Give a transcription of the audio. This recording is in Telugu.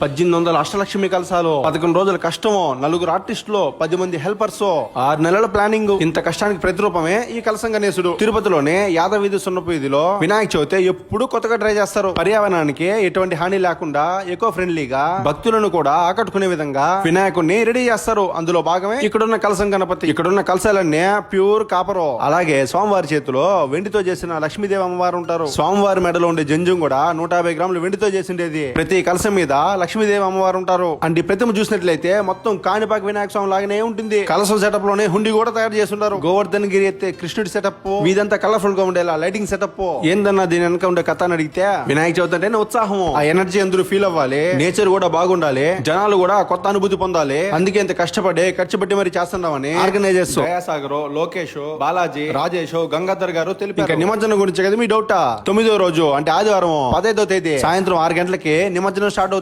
పద్దెనిమిది వందల అష్టలక్ష్మి కలసాలు పదకొండు రోజుల కష్టము నలుగురు ఆర్టిస్టులు పది మంది హెల్పర్స్ ఆరు నెలల ప్లానింగ్. ఇంత కష్టానికి ప్రతిరూపమే ఈ కలసం గణేశుడు. తిరుపతిలోనే యాదవ వీధి సున్నపు వీధిలో వినాయక చవితి ఎప్పుడు కొత్తగా ట్రై చేస్తారు. పర్యావరణానికి ఎటువంటి హాని లేకుండా ఎకో ఫ్రెండ్లీగా భక్తులను కూడా ఆకట్టుకునే విధంగా వినాయకుడిని రెడీ చేస్తారు. అందులో భాగమే ఇక్కడున్న కలసం గణపతి. ఇక్కడున్న కలసాలన్నీ ప్యూర్ కాపరు. అలాగే స్వామివారి చేతిలో వెండితో చేసిన లక్ష్మీదేవి అమ్మవారు ఉంటారు. స్వామివారి మెడలో ఉండే జంజం కూడా నూట యాభై గ్రాములు వెండితో చేసిండేది. ప్రతి కలసం మీద లక్ష్మీదేవి అమ్మవారు ఉంటారు. అండ్ ఈ ప్రతిమ చూసినట్లయితే మొత్తం కాణిపాక వినాయక స్వామి లాగానే ఉంటుంది. కలసం సెటప్లోనే హుండి కూడా తయారు చేస్తుంటారు. గోవర్ధన్ గిరి ఎత్తే కృష్ణుడి సెటప్ ఇదంతా కలర్ఫుల్గా ఉండేలా లైటింగ్ సెటప్ ఏందన్నా దీని వెనక ఉండే కథ అని అడిగితే వినాయక చవితి అంటేనే ఉత్సాహం ఆ ఎనర్జీ అందరూ ఫీల్ అవ్వాలి. నేచర్ కూడా బాగుండాలి. జనాలు కూడా కొత్త అనుభూతి పొందాలి. అందుకే ఇంత కష్టపడి ఖర్చు పెట్టి మరి చేస్తున్నామని ఆర్గనైజర్స్ దయాసాగర్ లోకేష్ బాలాజీ రాజేష్ గంగాధర్ గారు తెలిపి ఇంకా నిమజ్జనం గురించి కదా మీ డౌటా తొమ్మిదో రోజు అంటే ఆదివారం పదైదో తేదీ సాయంత్రం ఆరు గంటలకి నిమజ్జనం స్టార్ట్ అవుతుంది